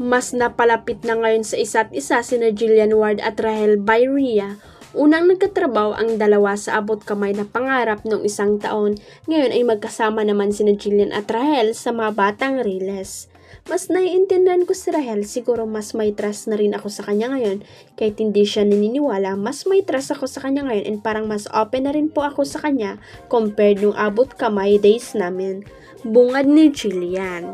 Mas napalapit na ngayon sa isa't isa sina Jillian Ward at Rahel Byria. Unang nagkatrabaho ang dalawa sa abot kamay na pangarap noong isang taon. Ngayon ay magkasama naman sina Jillian at Rahel sa mga batang Riles. Mas naiintindihan ko si Rahel, siguro mas may trust na rin ako sa kanya ngayon. Kahit hindi siya naniniwala, mas may trust ako sa kanya ngayon and parang mas open na rin po ako sa kanya compared nung abot kamay days namin. Bungad ni Jillian.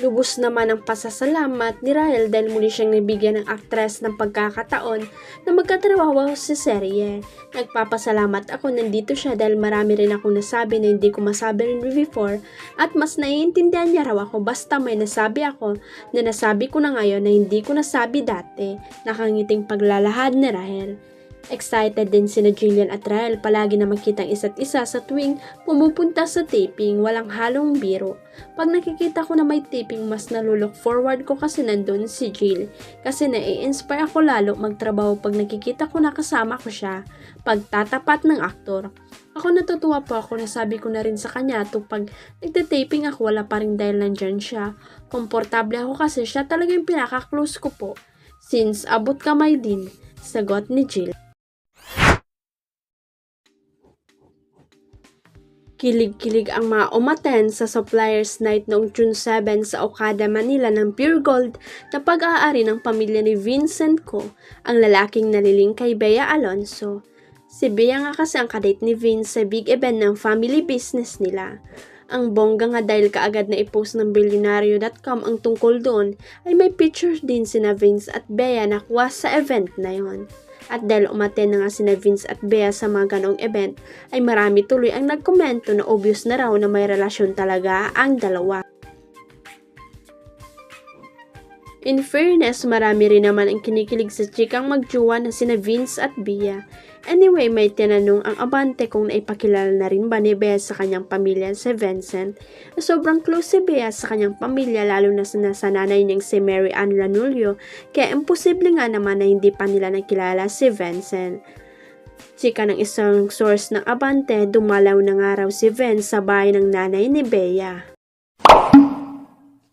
Lubos naman ang pasasalamat ni Rahel dahil muli siyang nabigyan ng aktres ng pagkakataon na magkatrabaho sa serye. Nagpapasalamat ako nandito siya dahil marami rin akong nasabi na hindi ko masabi rin before at mas naiintindihan niya raw ako basta may nasabi ako na nasabi ko na ngayon na hindi ko nasabi dati. Nakangiting paglalahad ni Rahel. Excited din sina Jillian at Rahel palagi na makita ang isa't isa sa tuwing pumupunta sa taping, walang halong biro. Pag nakikita ko na may taping, mas nalulook forward ko kasi nandun si Jill. Kasi nai-inspire ako lalo magtrabaho pag nakikita ko na ko siya, pagtatapat ng aktor. Ako natutuwa po ako na sabi ko na rin sa kanya to pag nagtataping ako wala pa rin dahil nandyan siya. Komportable ako kasi siya talaga yung pinaka-close ko po. Since abot kamay din, sagot ni Jill. Kilig-kilig ang mga umaten sa Suppliers Night noong June 7 sa Okada, Manila ng Pure Gold na pag-aari ng pamilya ni Vincent Co, ang lalaking naliling kay Bea Alonso. Si Bea nga kasi ang kadate ni Vince sa big event ng family business nila. Ang bongga nga dahil kaagad na i-post ng Billionario.com ang tungkol doon ay may pictures din sina Vince at Bea na kuha sa event na yon. At dahil umaten na nga sina Vince at Bea sa mga ganong event, ay marami tuloy ang nagkomento na obvious na raw na may relasyon talaga ang dalawa. In fairness, marami rin naman ang kinikilig sa chikang magjuwa na sina Vince at Bea. Anyway, may tinanong ang abante kung naipakilala na rin ba ni Bea sa kanyang pamilya si Vincent. Sobrang close si Bea sa kanyang pamilya lalo na sa nanay niyang si Mary Ann Ranulio, kaya imposible nga naman na hindi pa nila nakilala si Vincent. Chika ng isang source ng abante, dumalaw na nga raw si Vince sa bahay ng nanay ni Bea.